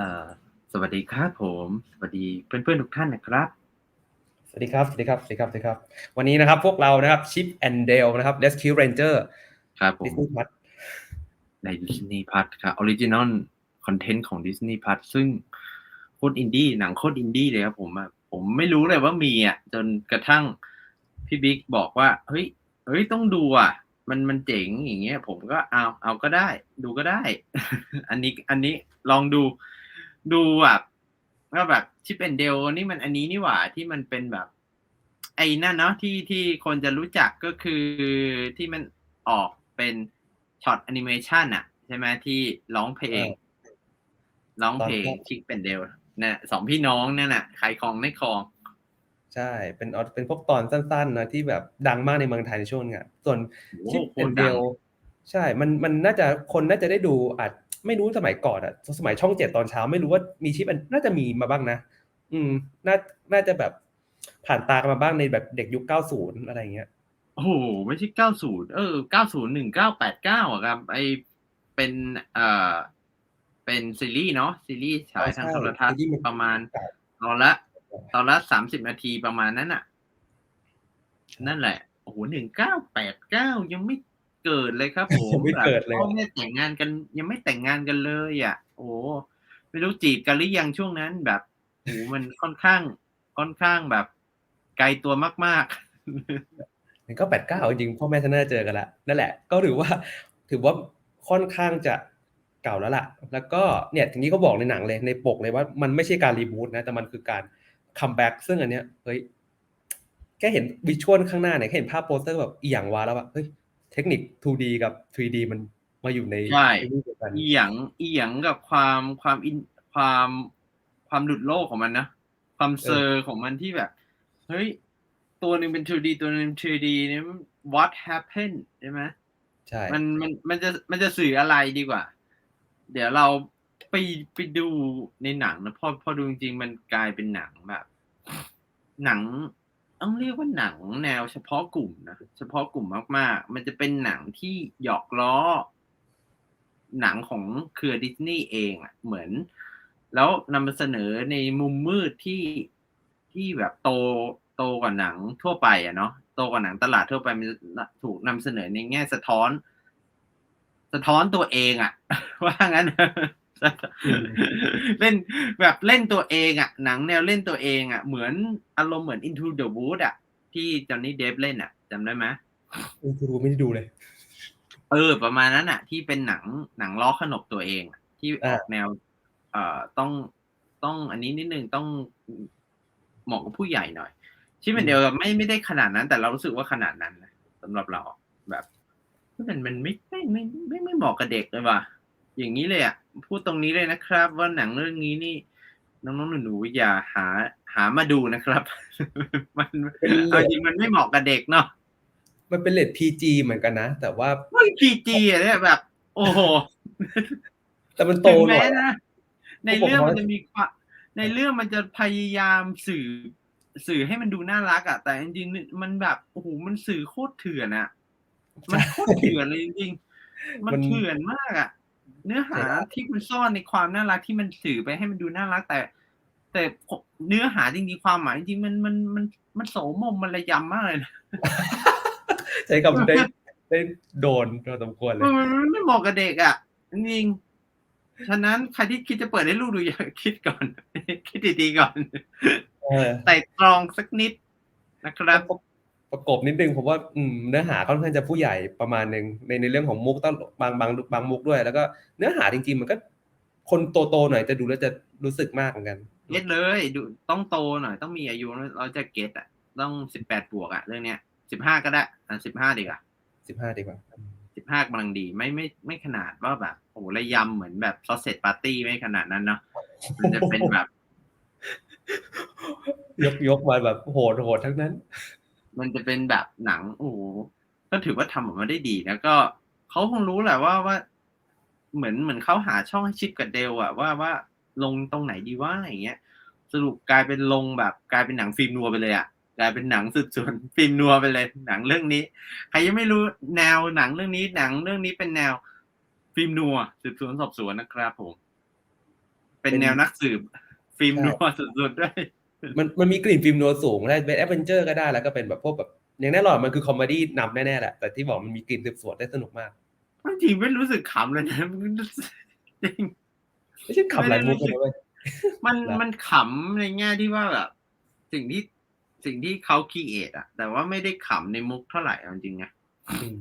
อ่อสวัสดีครับผม สวัสดีเพื่อนๆทุกท่านนะครับ สวัสดีครับ สวัสดีครับ สวัสดีครับ สวัสดีครับ วันนี้นะครับพวกเรานะครับชิปแอนเดลนะครับ Rescue Ranger ครับผดิมสนีย์พัทใน Disney Plus ครับออริจินอลคอนเทนต์ของ Disney Plus ซึ่งโคตรอินดี้หนังโคตรอินดี้เลยครับผมอะผมไม่รู้เลยว่ามีอะจนกระทั่งพี่บิ๊กบอกว่า เฮ้ยเฮ้ยต้องดูอะ มันมันเจ๋งอย่างเงี้ย ผมก็เอาเอาก็ได้ ดูก็ได้ อันนี้อันนี้ลองดู ดูแบบก็แบบชิปแอนเดลนี่มันอันนี้นี่หว่าที่มันเป็นแบบ ไอ้นั่นเนาะที่ที่คนจะรู้จักก็คือที่มันออกเป็นช็อตแอนิเมชันอะใช่ไหมที่ร้องเพลงร้องเพลงชิปแอนเดลนะสองพี่น้องนั่นน่ะใครคลองไม่คลอง ใช่ เป็นเอาเป็นพวกตอนสั้นๆนะที่แบบดังมากในเมืองไทยในช่วงนี้อะส่วนโอ้ชิปโหแอนเดดังลใช่ มันมันน่าจะคนน่าจะได้ดูอาจ ไม่รู้สมัยก่อนอะสมัยช่องเจ็ดตอนเช้า ไม่รู้ว่ามีชิปน่าจะมีมาบ้างนะ อืม น่าน่าจะแบบผ่านตากันมาบ้างในแบบเด็กยุคเก้าศูนย์อะไรเงี้ยโอ้โหไม่ใช่เก้าศูนย์เออเก้าศูนย์หนึ่งเก้าแปดเก้าอะครับ ไอเป็นเอ่อเป็นซีรีส์เนาะซีรีส์ฉายทางโทรทัศน์ซีรีส์มันประมาณตอนละตอนละสามสิบนาทีประมาณนั้นอะนั่นแหละโอ้โหหนึ่งเก้าแปดเก้ายังไม่ เกิดเลยครับผมยังไม่เกิดเลยพ่อแม่แต่งงานกัน ยังไม่แต่งงานกันเลยอะ โอ้โหไม่รู้จีบกันหรือยังช่วงนั้นแบบโอ้โหมันค่อนข้าง ค่อนข้างแบบ ไกลตัวมากๆหนึ่งก็แปดเก้าจริงๆพ่อแม่ท่านน่าจะเจอกันแล้วนั่นแหละ ก็ถือว่า ถือว่าค่อนข้างจะเก่าแล้วล่ะ แล้วก็เนี่ยทีนี้เขาบอกในหนังเลยในปกเลยว่ามันไม่ใช่การรีบูตนะ แต่มันคือการคัมแบ็กซึ่งอันเนี้ยเฮ้ยแค่เห็นวิชวลข้างหน้าเนี่ยแค่เห็นภาพโปสเตอร์แบบอีหยังวาแล้วว่าเฮ้ย เทคนิค 2D กับ 3D มันมาอยู่ในใช่ซีรีส์เดียวกันอีหยังอีหยังกับความความอินความความหลุดโลกของมันนะ ความเซอร์ของมันที่แบบ เฮ้ย ตัวหนึ่งเป็น 2D ตัวหนึ่งเป็น 3D เนี่ย what happened ใช่ไหมใช่มันมันมันจะมันจะสื่ออะไรดีกว่า เดี๋ยวเราไปไปดูในหนังนะพอพอดูจริงๆมันกลายเป็นหนังแบบ หนัง ต้องเรียกว่าหนังแนวเฉพาะกลุ่มนะเฉพาะกลุ่มมากๆ มันจะเป็นหนังที่หยอกล้อ หนังของเครือดิสนีย์เองอะเหมือน แล้วนำมาเสนอในมุมมืดที่ที่แบบโตโตกว่าหนังทั่วไปอะเนาะโตกว่าหนังตลาดทั่วไปมันถูกนำเสนอในแง่สะท้อน สะท้อนตัวเองอะ ว่างั้น เล่นแบบเล่นตัวเองอะหนังแนวเล่นตัวเองอะเหมือนอารมณ์เหมือน Into the Woods อะที่จอห์นนี่เดฟเล่นอะจำได้ไหมเออกูรู้ไม่ได้ดูเลย เออ ประมาณนั้นอะที่เป็นหนังหนังล้อขนบตัวเองอะที่ออ่าอกแนว เอ่อต้องต้องอันนี้นิดนึงต้องเหมาะกับผู้ใหญ่หน่อยที่เป็นเดียวกับไม่ไม่ได้ขนาดนั้น แต่เรารู้สึกว่าขนาดนั้นนะสำหรับเราแบบมันมันไม่ไม่ไม่ไม่ไม่เหมาะกับเด็กเลยว่ะอย่างนี้เลยอะ พูดตรงนี้เลยนะครับ ว่าหนังเรื่องนี้นี่ น้องๆหนูๆอย่าหา หามาดูนะครับ มันเป็นเอาจริงมันไม่เหมาะกับเด็กเนาะมันเป็นเลท PG เหมือนกันนะ แต่ว่าเฮ้ยพีจีอะเนี่ยแบบ โอ้โหแต่มันโตถึงหน่แม้อยนะในผมเรื่องว่ามันจะมีความในเรื่องมันจะพยายามสื่อสื่อให้มันดูน่ารักอะแต่จริงๆมันแบบโอ้โหมันสื่อโคตรเถื่อนอะมันโคตรเถื่อนเลยจริงๆมันมันเถื่อนมากอะ เนื้อหาที่มันซ่อนในความน่ารักที่มันสื่อไปให้มันดูน่ารักแต่ แต่เนื้อหาจริงๆความหมายจริงๆมันมันมันมันโสมมมันระยำมากเลยนะใช้คำได้ได้โดนพอสมควรเลยมันมันไม่เหมาะกับเด็กอะจริงๆฉะนั้นใครที่คิดจะเปิดให้ลูกดูอย่าคิดก่อน คิดดีๆก่อนเออไต่ตรองสักนิดนะครับ ประกบนิดนึงผมว่าอืมเนื้อหาค่อนข้างจะผู้ใหญ่ประมาณหนึ่งในในเรื่องของมุกต้องบางบางบางมุกด้วย แล้วก็เนื้อหาจริงๆ มันก็ คนโตๆหน่อยจะดูแล้วจะรู้สึกมากเหมือนกันเก็ตเลยดูต้องโตหน่อยต้องมีอายุเราจะเก็ตอะต้องสิบแปดบวกอะเรื่องเนี้ยสิบห้าก็ได้อะสิบห้าดีกว่าสิบห้าดีกว่าสิบห้ากำลังดีไม่ไม่ไม่ขนาดว่าแบบโอ้โหระยำเหมือนแบบซอสเซตปาร์ตี้ไม่ขนาดนั้นเนาะมันจะเป็นแบบ ยกยกมาแบบโหดโหดทั้งนั้น มันจะเป็นแบบหนังโอ้โหก็ถือว่าทำออกมาได้ดีแล้วก็เขาคงรู้แหละว่าว่า เหมือนเหมือนเขาหาช่องให้ชิปกับเดลอะว่าว่าลงตรงไหนดีว่าอย่างเงี้ย สรุปกลายเป็นลงแบบ กลายเป็นหนังฟิล์มนัวไปเลยอะกลายเป็นหนังสืบสวนฟิล์มนัวไปเลย หนังเรื่องนี้ ใครยังไม่รู้แนวหนังเรื่องนี้หนังเรื่องนี้เป็นแนวฟิล์มนัวสืบสวนสอบสวนนะครับผม เป็นเป็นแนวนักสืบ ฟิล์มใช่นัวสุดๆด้วย มันมันมีกลิ่นฟิล์มโนวสูงได้เป็นแอดเวนเจอร์ก็ได้แล้วก็เป็นแบบพวกแบบอย่างแน่นอนมันคือคอมเมดี้นำแน่ๆแหละแต่ที่บอกมันมีกลิ่นสืบสวนได้สนุกมากบางทีไม่รู้สึกขำเลยนะมันจริงไม่ใช่ขับหลายมุกเลยนะเว้ยมันแล้วมันขำในแง่ที่ว่าแบบสิ่งที่สิ่งที่เขาคีเอทอะแต่ว่าไม่ได้ขำในมุกเท่าไหร่เอาจริงๆนะอืม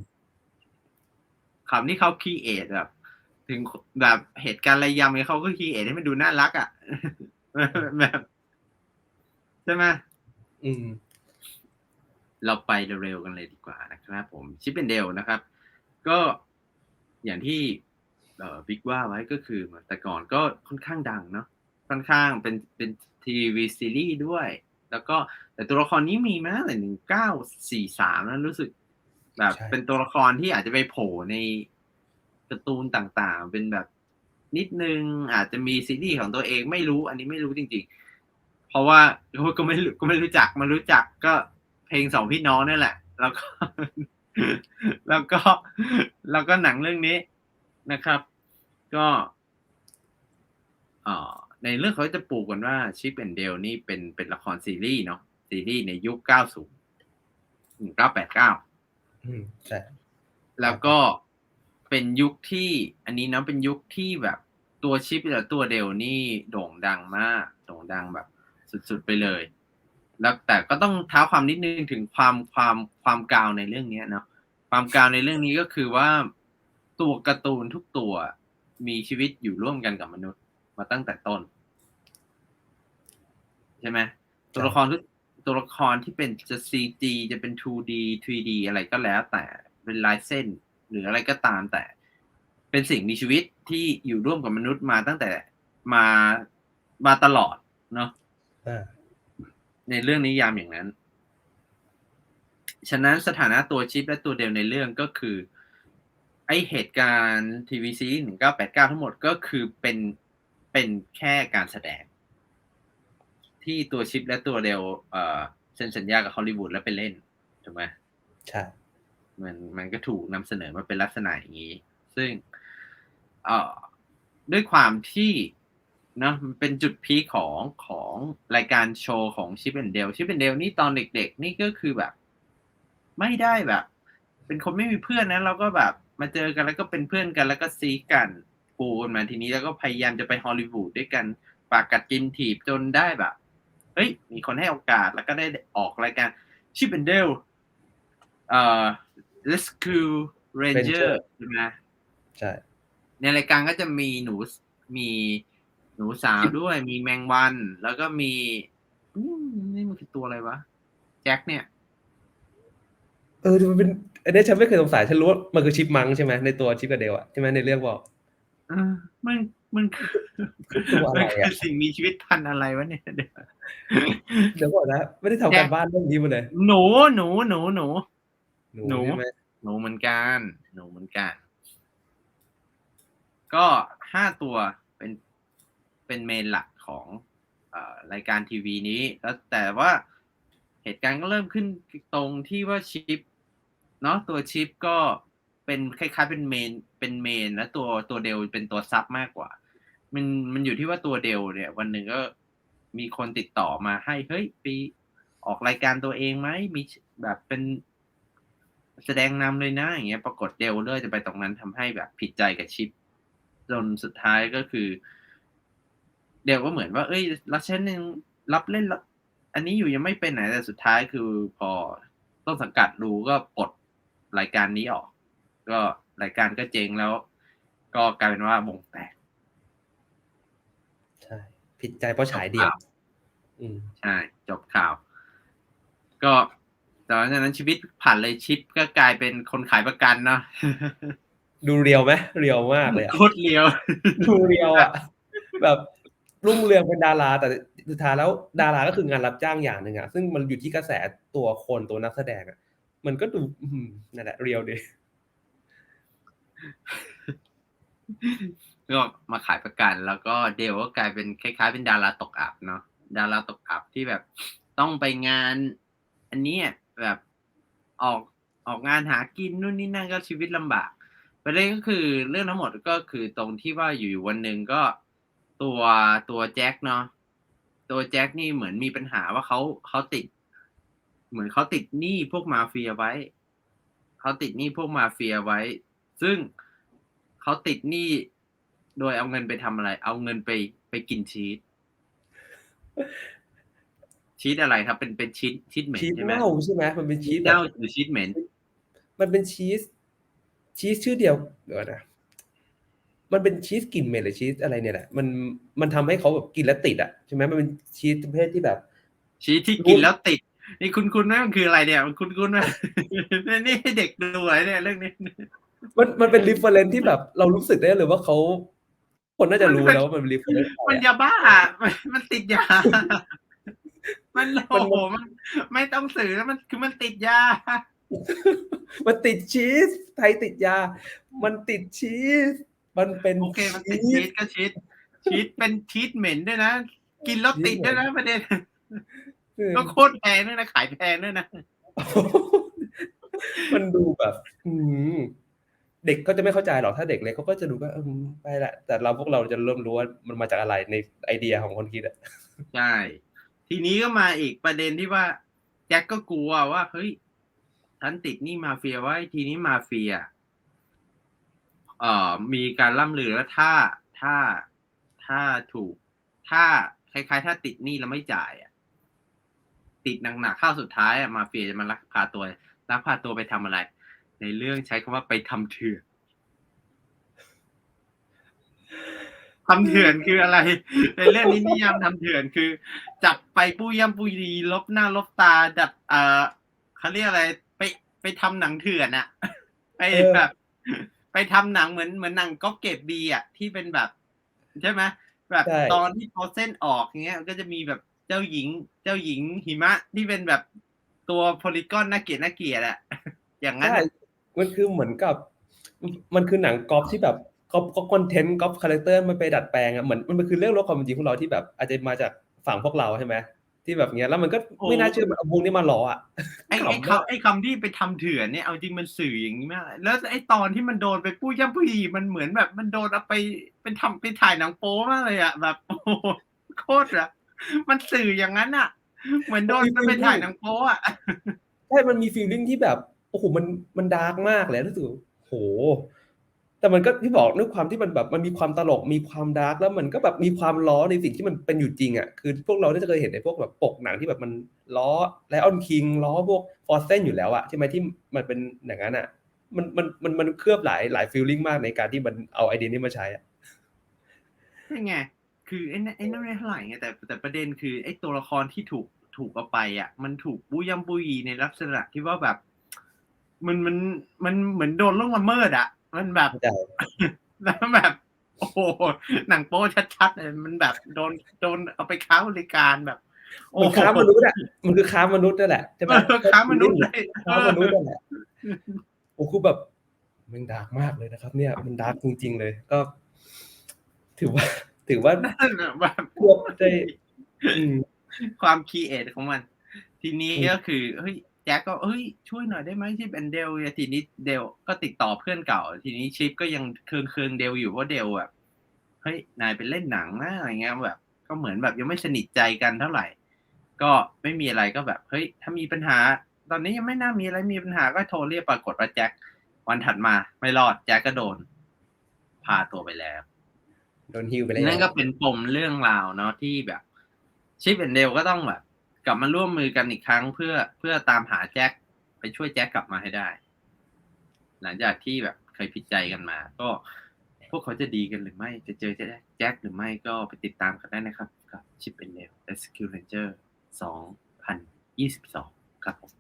ขำที่เขาคีเอทแบบ ถึงแบบเหตุการณ์ระยำเนี่ยเขาก็คีเอทให้มันดูน่ารักอะแบบ ใช่ไหมอืม เราไปเร็วๆกันเลยดีกว่านะครับผมชิปเป็นเดลนะครับ ก็อย่างที่เอ่อบิ๊กว่าไว้ก็คือแต่ก่อนก็ค่อนข้างดังเนาะค่อนข้างเป็นเป็นทีวีซีรีส์ด้วย แล้วก็แต่ตัวละครนี้มีมาตั้งแต่หนึ่งเก้าสี่สามแล้วรู้สึก แบบใช่เป็นตัวละครที่อาจจะไปโผล่ในการ์ตูนต่างๆ เป็นแบบนิดนึงอาจจะมีซีรีส์ของตัวเองไม่รู้ อันนี้ไม่รู้จริงๆ เพราะว่าก็ไม่รู้ก็ไม่รู้จักมารู้จักก็เพลงสองพี่น้องนั่นแหละ แล้วก็ แล้วก็แล้วก็หนังเรื่องนี้นะครับ ก็เอ่อในเรื่องเขาจะปลูกกันว่าชิปแอนเดลนี่เป็นเป็นละครซีรีส์เนาะซีรีส์ในยุค 90 1989อืมใช่แล้วก็เป็นยุคที่อันนี้นะเป็นยุคที่แบบตัวชิปและตัวเดลนี่โด่งดังมาก โด่งดังแบบ สุดๆไปเลย แล้วแต่ก็ต้องเท้าความนิดนึงถึงความความความกาวในเรื่องเนี้ยเนาะความกาวในเรื่องนี้ก็คือว่าตัวการ์ตูนทุกตัวมีชีวิตอยู่ร่วมกันกับมนุษย์มาตั้งแต่ต้น ใช่ไหมตัวละครทุกตัวละครที่เป็นจะ CG จะเป็น 2D 3D อะไรก็แล้ว แต่เป็นลายเส้น หรืออะไรก็ตามแต่ เป็นสิ่งมีชีวิตที่อยู่ร่วมกับมนุษย์มาตั้งแต่มามาตลอดเนาะ ในเรื่องนิยามอย่างนั้น ฉะนั้นสถานะตัวชิปและตัวเดลในเรื่องก็คือ ไอเหตุการณ์ทีวีซีหนึ่งเก้าแปดเก้าทั้งหมดก็คือเป็นเป็นแค่การแสดง ที่ตัวชิปและตัวเดลเอ่อเซ็นสัญญากับฮอลลีวูดแล้วไปเล่นถูกไหมใช่มันมันก็ถูกนำเสนอมาเป็นลักษณะอย่างนี้ ซึ่งเอ่อด้วยความที่ เนอะมันเป็นจุดพีคของของรายการโชว์ของชิปเ n นเดลชิปเ n นเดลนี่ตอนเด็ก ๆ นี่ก็คือแบบ ไม่ได้แบบ เป็นคนไม่มีเพื่อนนะเราก็แบบ มาเจอกันแล้วก็เป็นเพื่อนกันแล้วก็ซีกันปูกันมาทีนี้แล้วก็พยายามจะไปฮอลลีวูดด้วยกันปากกัดกินถีบจนได้แบบเฮ้ย มีคนให้โอกาสแล้วก็ได้ออกรายการชิปเ n นเดลเอ่อ Rescue Ranger ใช่ไหมใช่ในรายการก็จะมีหนูมี หนูสาวด้วยมีแมงวัน แล้วก็มีอืมนี่มันคือตัวอะไรวะ แจ็คเนี่ย เออมันเป็นอันนี้ฉันไม่เคยสงสัยฉันรู้ว่ามันคือชิปมังใช่ไหมในตัวชิปกับเดลอะใช่ไหมในเรื่องบอกเออมันมันคือตัวอะไรมันอะคือสิ่งมีชีวิตพันธุ์อะไรวะเนี่ยเดี๋ยวเดี๋ยวก่อนนะไม่ได้ทำการบ้านเรื่องนี้มาเลยหนูหนูหนูหนูหนูใช่ไหมหนูเหมือนกันหนูเหมือนกัน ก็ห้าตัว เป็นเมนหลักของอรายการทีวีนี้แล้วแต่ว่าเหตุการณ์ก็เริ่มขึ้นตรงที่ว่าชิปเนาะตัวชิปก็เป็นคล้ายๆเป็นเมนเป็นเมนแล้วตัวตัวเดลเป็นตัวซับมากกว่า มันมันอยู่ที่ว่าตัวเดลเนี่ย วันหนึ่งก็มีคนติดต่อมาให้เฮ้ยไปออกรายการตัวเองไหมมีแบบเป็นแสดงนำเลยนะอย่างเงี้ย ปรากฏเดลเลอร์จะไปตรงนั้นทำให้แบบผิดใจกับชิปจนสุดท้ายก็คือ เดลก็เหมือนว่า เอ้ยแล้วฉันยังรับเล่นละอันนี้อยู่ยังไม่เป็นไหนแต่สุดท้ายคือพอต้นสังกัดรู้ก็ปลดรายการนี้ออก ก็รายการก็เจ๊งแล้ว ก็กลายเป็นว่าวงแตกใช่ผิดใจเพราะฉายเดียวอืมใช่จบข่าว ก็ตอนนั้นชีวิตผ่านเลยชิปก็กลายเป็นคนขายประกันเนาะดูเรียวไหมเรียวมากเลยอะโคตรเลียว ดูเรียวอะ แบบ รุ่งเรืองเป็นดารา แต่สุดท้ายแล้วดาราก็คืองานรับจ้างอย่างหนึ่งอะซึ่งมันอยู่ที่กระแสตัวคนตัวนักแสดงอะมันก็ดูนั่นแหละเรียวดีก็มาขายประกัน แล้วก็เดลก็กลายเป็นคล้ายๆ เป็นดาราตกอับเนาะดาราตกอับที่แบบต้องไปงาน อันนี้แบบออกออกงานหากินนู่นนี่นั่นก็ชีวิตลำบากประเด็นก็คือเรื่องทั้งหมดก็คือตรงที่ว่าอยู่วันหนึ่งก็ ตัวตัวแจ็คเนาะตัวแจ็คนี่เหมือนมีปัญหาว่าเขาเขาติด เหมือนเขาติดหนี้พวกมาเฟียไว้เขาติดหนี้พวกมาเฟียไว้ ซึ่งเขาติดหนี้โดยเอาเงินไปทำอะไร เอาเงินไปไปกินชีสชีสอะไรครับ เป็นเป็นชีสชีสเหม็นชีสใช่ไหมเน่าใช่ไหมมันเป็นชีชีสสแบเน่าบหรือชีสเหม็น มันเป็นชีสชีสชื่อเดียวเดี๋ยวนะ มันเป็นชีสกลิ่นเหม็นหรือชีสอะไรเนี่ยแหละมันมันทำให้เขาแบบกินแล้วติดอะใช่ไหมมันเป็นชีสประเภทที่แบบ ชีสที่กินแล้วติด นี่คุณคุณไหมมันคืออะไรเนี่ยมันคุณคุณไหมนี่ให้เด็กดูอะไรเนี่ยเรื่องนี้มันมันเป็นรีเฟรนที่แบบเรารู้สึกได้เลยว่าเขาคนน่าจะรู้แล้วว่ามันเป็นรีเฟรนมันยาบ้ามันมันติดยา มันโอ้โหมันไม่ต้องสื่อแล้วมันคือมันติดยามันติดชีส ไทยติดยา มันติดชีส มันเป็นโอเคมันติดชีสก็ชีสชีสเป็นชีสเหม็นด้วยนะ กินแล้วติดด้วยนะประเด็นเออก็โคตรแพงด้วยนะขายแพงด้วยนะ มันดูแบบอืมเด็กก็จะไม่เข้าใจหรอกถ้าเด็กเล็กเขาก็จะดูว่าอืมไปแหละแต่เราพวกเราจะเริ่มรู้ว่ามันมาจากอะไรในไอเดียของคนคิดอะใช่ทีนี้ก็มาอีกประเด็นที่ว่าแจ็คก็กลัวว่าเฮ้ยฉันติดหนี่มาเฟียไว้ทีนี้มาเฟีย เอ่อมีการล่ำลือว่าถ้าถ้าถ้าถูก ถ้าคล้ายๆ ถ้าติดหนี้แล้วไม่จ่ายอะติดหนักๆเข้าสุดท้ายอะมาเฟียจะมาลักพาตัวลักพาตัวไปทำอะไร ในเรื่องใช้คำว่าไปทำเถื่อนทำเถื่อนคืออะไร ในเรื่องนี้นิยามทำเถื่อนคือ จับไปปุ้ยย่ำปุยดีลบหน้าลบตา ดัดเอ่อเขาเรียกอะไร ไปไปทำหนังเถื่อนอะไปแบบ ไปทำหนังเหมือนเหมือนหนังก๊อปเกตบีอะที่เป็นแบบใช่ไหมแบบใช่ ตอนที่เขาเส้นออกอย่างเงี้ยก็จะมีแบบเจ้าหญิง เจ้าหญิงหิมะที่เป็นแบบตัวโพลิกอนน่าเกลียดน่าเกลียดอะ อย่างนั้นใช่อะมันคือเหมือนกับ มันคือหนังกอล์ฟที่แบบกอล์ฟก็คอนเทนต์กอล์ฟคาแรคเตอร์มันไปดัดแปลงอะเหมือนมันคือเรื่องรถความเป็นจริงของเราที่แบบอาจจะมาจากฝั่งพวกเราใช่ไหม ที่แบบเงี้ยแล้วมันก็ไม่น่าเชื่อมันเอาวงนี้มาล้ออะไอ้ไอ้ขำมากคำไอ้คำที่ไปทำเถื่อนเนี่ยเอาจริงมันสื่ออย่างนี้มากแล้วไอ้ตอนที่มันโดนไปปุ้ยย่ำปุยดีมันเหมือนแบบ มันโดนเอาไปเป็นทำไปถ่ายหนังโป๊มากเลยอะแบบโอ้โหโคตรอะมันสื่ออย่างนั้นอะเหมือนโดนมันไปถ่ายหนังโป๊อะใช่มันมีฟีลลิ่งที่แบบโอ้โหมันมันดาร์กมากเลยรู้สึกโห แต่มันก็ที่บอกด้วยความที่มันแบบมันมีความตลกมีความดาร์กแล้วมันก็แบบมีความล้อในสิ่งที่มันเป็นอยู่จริงอะคือพวกเราได้เคยเห็นในพวกแบบปกหนังที่แบบมันล้อไลออนคิงล้อพวกฟอร์เซนอยู่แล้วอะใช่ไหมที่มันเป็นอย่างนั้นอะมันมันมันมันเคลือบหลายหลายฟีลลิ่งมากในการที่มันเอาไอเดียนี้มาใช้อะนี่ไงคือไอ้นั่นไอ้นั่นไม่เท่าไหร่ไงแต่แต่ประเด็นคือไอ้ตัวละครที่ถูกถูกเอาไปอะ มันถูกปุยยำปุยในลักษณะที่ว่าแบบ มันมันมันเหมือนโดนล่วงละเมิดอะ มันแบบเข้าใจแล้วแบบ โอ้โหหนังโป๊ชัดๆเลยมันแบบโดนโดนเอาไปค้าบริการแบบโอ้มันโหค้ามนุษย์อะมันคือค้ามนุษย์นั่นแหละใช่ไหมเออค้ามนุษย์เลยค้ามนุษย์นั่นแหละโอ้คือแบบมันดาร์กมากเลยนะครับ เนี่ย มันดาร์กจริง ๆ เลย ก็ ถือว่า ถือว่านั่นน่ะแบบควบได้อืมความคีเอทของมัน ทีนี้อืมก็คือเฮ้ยแจ็คก็เฮ้ยช่วยหน่อยได้ไหมที่เป็นเดลเนี่ยทีนี้เดลก็ติดต่อเพื่อนเก่า ทีนี้ชิปก็ยังเคืองเคืองๆเดลอยู่เพราะเดลแบบเฮ้ยนายเป็นเล่นหนังนะอะไรเงี้ยแบบ ก็เหมือนแบบยังไม่สนิทใจกันเท่าไหร่ ก็ไม่มีอะไรก็แบบเฮ้ยถ้ามีปัญหา ตอนนี้ยังไม่น่ามีอะไรมีปัญหาก็โทรเรียกปรากฏว่าแจ็ควันถัดมา ไม่รอดแจ็คก็โดน พาตัวไปแล้วโดนฮิวไปแล้วนั่นก็เป็นปมเรื่องราวเนาะที่แบบ ชิปแอนเดลก็ต้องแบบ กลับมาร่วมมือกันอีกครั้งเพื่อเพื่อตามหาแจ็คไปช่วยแจ็คกลับมาให้ได้ หลังจากที่แบบเคยผิดใจกันมา ก็พวกเขาจะดีกันหรือไม่ จะเจอแจ็คแจ็คหรือไม่ก็ไปติดตามกันได้นะครับ กับชิปแอนเดลและสกิลเลนเจอร์สองพันยี่สิบสองครับผม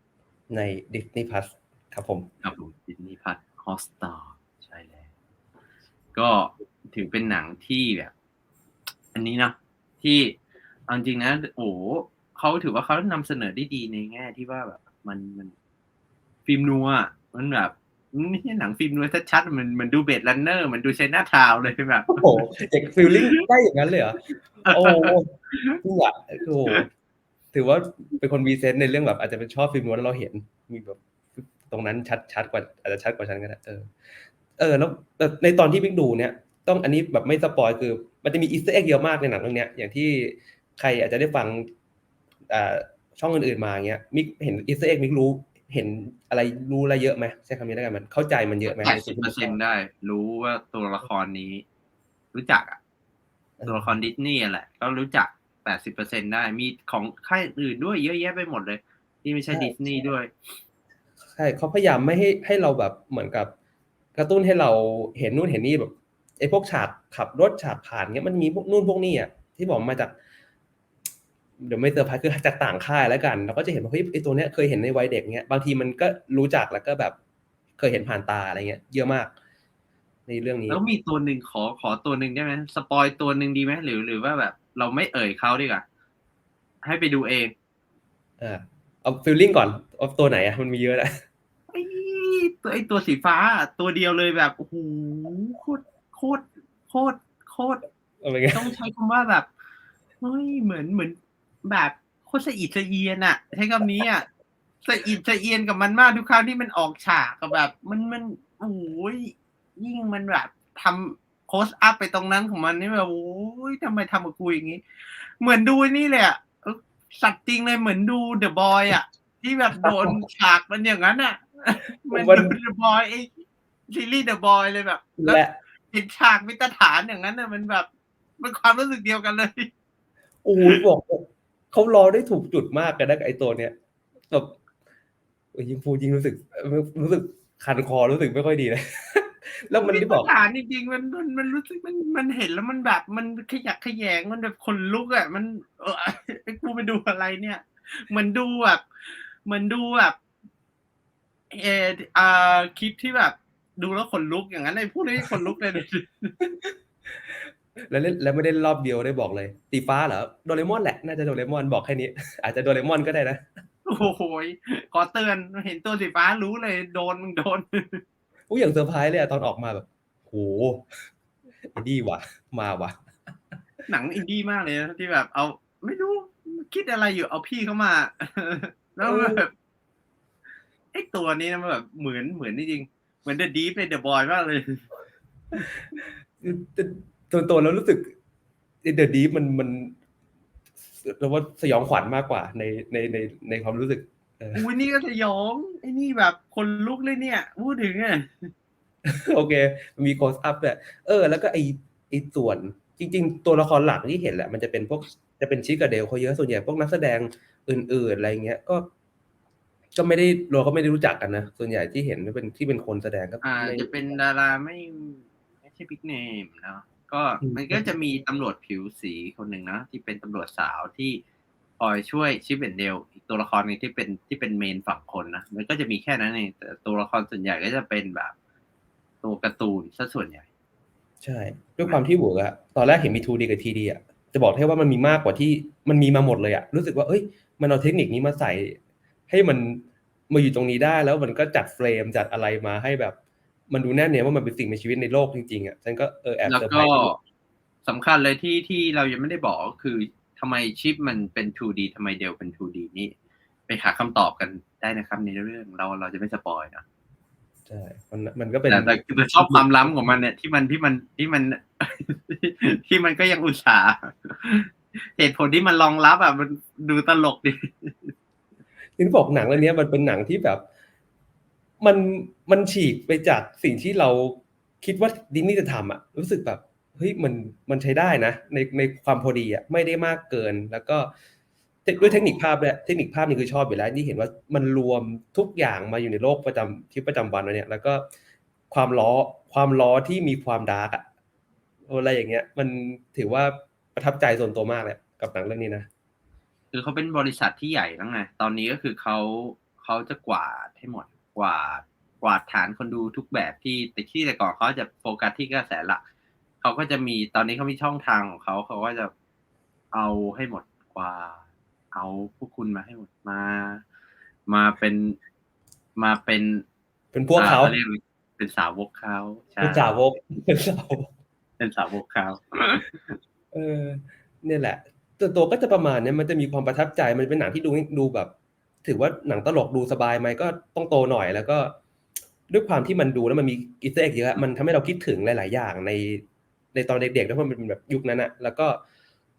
ในดิสนีย์พัสครับผมครับผมดิสนีย์พัทฮอสตาร์ใช่แล้ว ก็ถือเป็นหนังที่แบบ อันนี้เนาะที่เอาจริงนะ โอ้โห เขาถือว่าเขานำเสนอได้ดีในแง่ที่ว่าแบบ มันมันฟิล์มนัวอะมันแบบมันไม่ใช่หนังฟิล์มนัวชัดๆมันเหมันดูเบดลันเนอร์มันดูเชน่าทาวเลยแบบโอ้โหเด็กฟีลลิ่งได้อย่างนั้นเลยเหรอโอ้จริงอะโอ้โหถือว่าเป็นคนมีเซนส์ในเรื่องแบบ อาจจะเป็นชอบฟิล์มนวลแล้วเราเห็นมีแบบตรงนั้นชัดชัดกว่าอาจจะชัดกว่าฉันก็ได้เออ เออ แล้วแต่ในตอนที่บิ๊กดูเนี่ย ต้องอันนี้แบบไม่สปอยคือ มันจะมีอีสเตอร์เอ็กเยอะมากในหนังเรื่องเนี้ยอย่างที่ใครอาจจะได้ฟังอ่า ช่องอื่นๆมาเงี้ยมิกเห็นอีสเตอร์เอ็กมิกรู้เห็นอะไรรู้อะไรเยอะไหมใช้คำนี้แล้วกันมันเข้าใจมันเยอะไหมแปดสิบเปอร์เซ็นได้ รู้ว่าตัวละครนี้ รู้จักอะตัวละครดิสนีย์อะแหละ ก็รู้จักแปดสิบเปอร์เซ็นได้ มีของค่ายอื่นด้วยเยอะแยะไปหมดเลย ที่ไม่ใช่ดิสนีย์ด้วย ใช่เขาพยายามไม่ให้ให้เราแบบเหมือนกับ กระตุ้นให้เราเห็นนู่นเห็นนี่แบบไอ้พวกฉากขับรถฉากผ่านเงี้ยมันมีพวกนู่นพวกนี่อะที่บอกมาจาก เดี๋ยวไม่เซอร์ไพรส์คือจากต่างค่ายแล้วกัน เราก็จะเห็นว่าเฮ้ยไอ้ตัวเนี้ยเคยเห็นในวัยเด็กเนี้ยบางทีมันก็รู้จักแล้วก็แบบเคยเห็นผ่านตาอะไรเงี้ยเยอะมาก ในเรื่องนี้ แล้วมีตัวหนึ่งขอขอตัวหนึ่งได้ไหมสปอยตัวหนึ่งดีไหมหรือหรือว่าแบบ เราไม่เอ่ยเขาดีกว่าให้ไปดูเองอ่าเอาฟิลลิ่งก่อนเอาตัวไหนอะมันมีเยอะนะไอ้ตัวไอ้ตัวสีฟ้าอะตัวเดียวเลยแบบโอ้โหโคตรโคตรโคตรโคตรเอาไปนไงต้องใช้คำว่าแบบเฮ้ยเหมือนเหมือน แบบโคตรสะอิดสะเอียนอะใช้คำนี้อะสะอิดสะเอียนกับมันมากทุกครั้งที่มันออกฉากกับแบบ มันมันโอ้ยยิ่งมันแบบทำโคสอัพไปตรงนั้นของมันนี่แบบโอ้ยทำไมทำกับกูอย่างนี้ เหมือนดูนี่เลยอะเออสัตว์จริงเลยเหมือนดูเดอะบอยอะที่แบบโดนฉากมันอย่างนั้นอะเหมันดูเดอะบอยไอซีรีส์เดอะบอยเลยแบบแล้วและเห็นฉากมิตรฐานอย่างนั้นน่ะมันแบบ มันความรู้สึกเดียวกันเลยโอ้ยบอกว่า เขารอได้ถูกจุดมากกันนะไอตัวเนี้ยแบบยิงพูยิงรู้สึกรู้สึกคันคอรู้สึกไม่ค่อยดีเลยแล้วมันมิที่บอกฐานจริงๆมันมันมันรู้สึกมันมันเห็นแล้วมันแบบ มันขยักขยแยงมันแบบขนลุกอะ มันเออไอ้กูไปดูอะไรเนี่ยมือนดูแบบมือนดูแบบเอออ่าคลิปที่แบบ ดูแล้วขนลุกอย่างนั้นไอ้พูดเลยขนลุกเลย แล้วเล่นแล้วไม่ได้รอบเดียวได้บอกเลยสีฟ้าเหรอโดเรมอนแหละน่าจะโดเรมอนบอกแค่นี้ อาจจะโดเรมอนก็ได้นะโอ้โหยขอเตือนเห็นตัวสีฟ้ารู้เลยโดนมึงโดนอู้อย่างเซอร์ไพรส์เลยอะตอนออกมาแบบโหไอ้ดีว่ะ มาว่ะ หนังอินดี้มากเลยนะที่แบบ เอาไม่รู้คิดอะไรอยู่เอาพี่เข้ามา แล้วแบบไอ้ตัวนี้นะมันแบบเหมือนเหมือนจริงๆเหมือนเดอะดีฟในเดอะบอยมากเลย ตัวตัวแล้วรู้สึกเดอะดีฟมันมันเราว่าสยองขวัญมากกว่าในในในในความรู้สึกเอออุ้ยนี่ก็สยองไอ้นี่แบบคนลุกเลยเนี่ยพูดถึงอะโอเค มีโคสอัพด้วยเออ แล้วก็ไอไอส่วนจริง ๆ ตัวละครหลักที่เห็นแหละ มันจะเป็นพวกจะเป็นชิคกับเดลเขาเยอะส่วนใหญ่พวกนักแสดงอื่น ๆ อะไรเงี้ยก็ ก็ไม่ได้เราก็ไม่ได้รู้จักกันนะ ส่วนใหญ่ที่เห็นเป็นที่เป็นคนแสดงก็อ่าไม่จะเป็นดาราไม่ไม่ใช่บิ๊กเนมเนาะ ก็อืมมันก็จะมีตำรวจผิวสีคนหนึ่งนะที่เป็นตำรวจสาวที่คอยช่วยชิปเอนเดลอีกตัวละครหนึงที่เป็นที่เป็นเมนฝั่งคนนะมันก็จะมีแค่นั้นเองแต่ตัวละครส่วนใหญ่ก็จะเป็นแบบ ตัวการ์ตูนซะส่วนใหญ่ ใช่ ด้วยความที่บวกอะตอนแรกเห็นมี 2D กับ 3D อะจะบอกให้ว่ามันมีมากกว่าที่มันมีมาหมดเลยอะรู้สึกว่าเอ้ย มันเอาเทคนิคนี้มาใส่ ให้มันมาอยู่ตรงนี้ได้แล้วมันก็จัดเฟรมจัดอะไรมาให้แบบ มันดูแน่เนียนว่ามันเป็นสิ่งมีชีวิตในโลกจริงๆอะฉันก็เออแอบแล้วเซอร์ไพรก็ส์สำคัญเลยที่ที่เรายังไม่ได้บอกก็คือทำไมชิปมันเป็น 2D ทำไมเดลเป็น 2D นี่ไปหาคำตอบกันได้นะครับ ในเรื่องเราเราจะไม่สปอยนะใช่มันมันก็เป็นแต่แต่แต่ชอบความล้ำของมันเนี่ยที่มันที่มันที่มันที่มันก็ยังอุตส่าห์เหตุผลที่มันรองรับอะมันดูตลกดิที่บอกหนังเรื่องนี้มันเป็นหนังที่แบบ มันมันฉีกไปจากสิ่งที่เราคิดว่าดิสนีย์จะทำอะรู้สึกแบบเฮ้ยมันมันใช้ได้นะ ในในความพอดีอะไม่ได้มากเกิน แล้วก็ด้วยเทคนิคภาพด้วยเทคนิคภาพนี่คือชอบอยู่แล้วที่เห็นว่ามันรวมทุกอย่างมาอยู่ในโลกประจำชีวิตประจำวันแล้วเนี่ย แล้วก็ความล้อความล้อที่มีความดาร์กอะอะไรอย่างเงี้ย มันถือว่าประทับใจส่วนตัวมากเลยกับหนังเรื่องนี้นะคือเขาเป็นบริษัทที่ใหญ่แล้วไงตอนนี้ก็คือเขาเขาจะกวาดให้หมด กวาดกวาดฐานคนดูทุกแบบที่แต่ที่แต่ก่อนเขาจะโฟกัสที่กระแสหลักเขาก็จะมีตอนนี้เขามีช่องทางของเขาเขาก็จะเอาให้หมดกว่า เอาพวกคุณมาให้หมดมา มาเป็นมาเป็น เป็นพวกเขาอ่รียกเป็นสาวกเขาเป็นสาวกเป็นสาวกเป็นสาวกเขาเออเนี่ยแหละตัวตัวก็จะประมาณเนี้ยมันจะมีความประทับใจมันเป็นหนังที่ดูดูแบบ ถือว่าหนังตลกดูสบายไหมก็ต้องโตหน่อยแล้วก็ ด้วยความที่มันดูแล้วมันมีอิสเอร์เอ็กเยอะมันทำให้เราคิดถึงหลาย ๆ อย่างในในตอนเด็กๆแล้วมันเป็นแบบยุคนั้นอะแล้วก็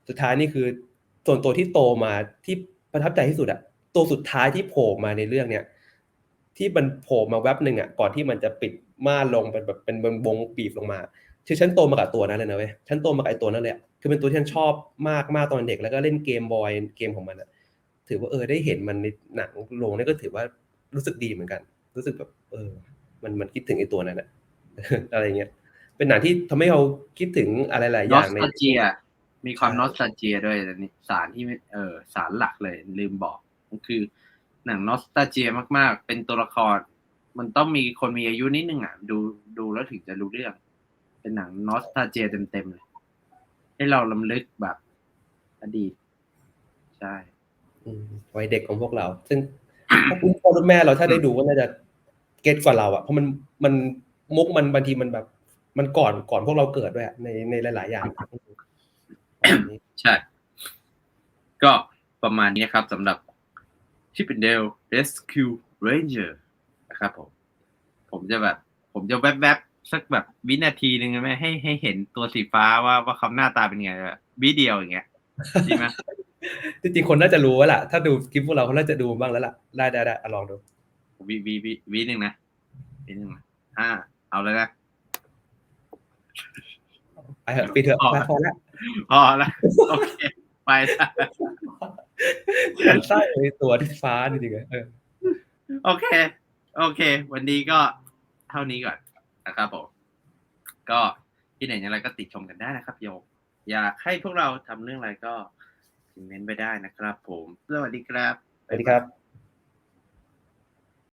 สุดท้ายนี่คือส่วนตัวที่โตมาที่ประทับใจที่สุดอะตัวสุดท้ายที่โผล่มาในเรื่องเนี้ยที่มันโผล่มาแวบหนึ่งอะก่อนที่มันจะปิดม่านลงเป็นแบบเป็นวงปีบลงมาคือฉันโตมากับตัวนั้นเลยนะเว้ยฉันโตมากับไอ้ตัวนั้นเลยอะคือเป็นตัวที่ฉันชอบมากมากตอนเด็กแล้วก็เล่นเกมบอยเกมของมันอะ ถือว่าเออได้เห็นมันในหนังโรงนี่ก็ถือว่ารู้สึกดีเหมือนกัน รู้สึกแบบเออ มันมันคิดถึงไอ้ตัวนั้นอะอะไรเงี้ยเป็นหนังที่ทำให้เราคิดถึงอะไรหลายอนอย่างสในตาเจีย มีความใช่นอสตาเจียด้วยแต่นี่สารที่ไม่เออสารหลักเลย ลืมบอกก็คือหนังนอสตาเจียมาก ๆ เป็นตัวละคร มันต้องมีคนมีอายุนิดนึงอะดูดูแล้วถึงจะรู้เรื่อง เป็นหนังนอสตาเจียเต็มๆเลยให้เราลำลึกแบบอดีต ใช่อืม วัยเด็กของพวกเรา ซึ่งคุณพ่อคุณแม่เราถ้าได้ดูก็น่าจะเก็ตกว่าเราอะเพราะมันมันมุกมันบางทีมันแบบ มันก่อนก่อนพวกเราเกิดด้วยอะในในหลาย ๆ อย่างใช่ ก็ประมาณนี้ครับสำหรับ Chip and Dale Rescue Ranger นะครับผม ผมจะแบบ ผมจะแวบๆสักแบบวินาทีหนึ่งไหมให้ให้เห็นตัวสีฟ้าว่าว่าเขาหน้าตาเป็นไงแบบวิเดียวอย่างเงี้ยดีไหม จริงๆคนน่าจะรู้แล้วล่ะ ถ้าดูคลิปพวกเราเขาน่าจะดูบ้างแล้วล่ะ ได้ได้ได้อะลองดูวิวิวิวิหนึ่งนะวิหนึ่งนะอ่าเอาเลยนะไปเถอะไปเถอะอ๋อไปพอแล้วพอละโอเคไปละฉันไส้ในตัวที่ฟ้าจริงๆอะเออโอเค โอเค วันนี้ก็เท่านี้ก่อนนะครับผมก็ที่ไหนอย่างไรก็ติดชมกันได้นะครับโยมอยากให้พวกเราทำเรื่องอะไรก็คอม เมนต์ไปได้นะครับผม สวัสดีครับ สวัสดีครับ